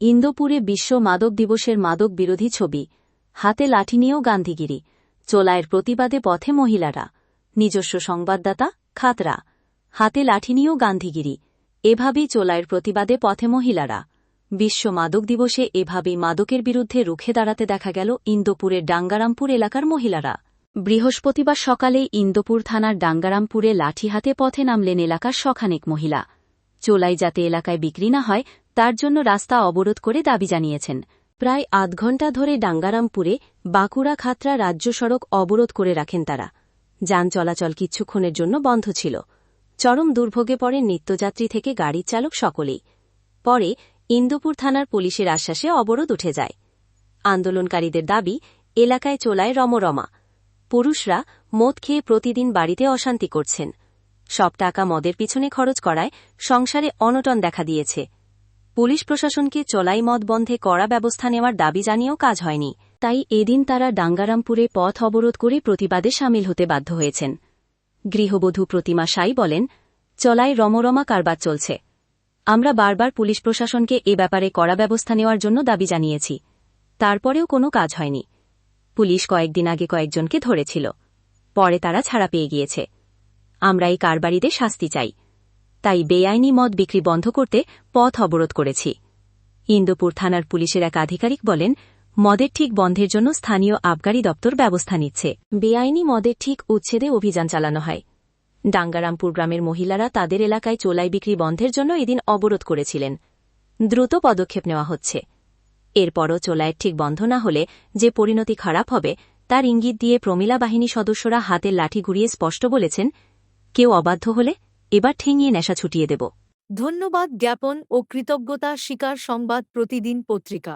ইন্দোপুরে বিশ্ব মাদক দিবসের মাদক বিরোধী ছবি, হাতে লাঠি নিয়েও গান্ধীগিরি চোলায়ের প্রতিবাদে পথে মহিলারা, নিজস্ব সংবাদদাতা, খাতরা, হাতে লাঠি নিয়েও গান্ধীগিরি, এভাবেই চোলায়ের প্রতিবাদে পথে মহিলারা, বিশ্ব মাদক দিবসে এভাবেই মাদকের বিরুদ্ধে রুখে দাঁড়াতে দেখা গেল ইন্দোপুরের ডাঙ্গারামপুর এলাকার মহিলারা। বৃহস্পতিবার সকালে ইন্দোপুর থানার ডাঙ্গারামপুরে লাঠি হাতে পথে নামলেন এলাকার শখানেক মহিলা। চোলাই যাতে এলাকায় বিক্রি না হয় তার জন্য রাস্তা অবরোধ করে দাবি জানিয়েছেন। প্রায় আধ ঘণ্টা ধরে ডাঙ্গারামপুরে বাঁকুড়া খাতরা রাজ্য সড়ক অবরোধ করে রাখেন তারা। যান চলাচল কিছুক্ষণের জন্য বন্ধ ছিল। চরম দুর্ভোগে পড়েন নিত্যযাত্রী থেকে গাড়ির চালক সকলেই। পরে ইন্দুপুর থানার পুলিশের আশ্বাসে অবরোধ উঠে যায়। আন্দোলনকারীদের দাবি, এলাকায় চোলায় রমরমা। পুরুষরা মদ খেয়ে প্রতিদিন বাড়িতে অশান্তি করছেন। সব টাকা মদের পিছনে খরচ করায় সংসারে অনটন দেখা দিয়েছে। পুলিশ প্রশাসনকে চলাই মদ বন্ধে কড়া ব্যবস্থা নেওয়ার দাবি জানিয়েও কাজ হয়নি। তাই এদিন তারা ডাঙ্গারামপুরে পথ অবরোধ করে প্রতিবাদে সামিল হতে বাধ্য হয়েছেন। গৃহবধূ প্রতিমা সাই বলেন, চলাই রমরমা কারবার চলছে। আমরা বারবার পুলিশ প্রশাসনকে এ ব্যাপারে কড়া ব্যবস্থা নেওয়ার জন্য দাবি জানিয়েছি। তারপরেও কোনো কাজ হয়নি। পুলিশ কয়েকদিন আগে কয়েকজনকে ধরেছিল। পরে তারা ছাড়া পেয়ে গিয়েছে। আমরা এই কারবারিদের শাস্তি চাই। তাই বেআইনি মদ বিক্রি বন্ধ করতে পথ অবরোধ করেছি। ইন্দোপুর থানার পুলিশের এক আধিকারিক বলেন, মদের ঠিক বন্ধের জন্য স্থানীয় আবগারি দপ্তর ব্যবস্থা নিচ্ছে। বেআইনি মদের ঠিক উচ্ছেদে অভিযান চালানো হয়। ডাঙ্গারামপুর গ্রামের মহিলারা তাদের এলাকায় চোলাই বিক্রি বন্ধের জন্য এদিন অবরোধ করেছিলেন। দ্রুত পদক্ষেপ নেওয়া হচ্ছে। এরপরও চোলায়ের ঠিক বন্ধ না হলে যে পরিণতি খারাপ হবে, তার ইঙ্গিত দিয়ে প্রমিলা বাহিনী সদস্যরা হাতের লাঠি ঘুরিয়ে স্পষ্ট বলেছেন, কেউ অবাধ্য হলে এবার ঠেঙিয়ে নেশা ছুটিয়ে দেব। ধন্যবাদ জ্ঞাপন ও কৃতজ্ঞতা স্বীকার সংবাদ প্রতিদিন পত্রিকা।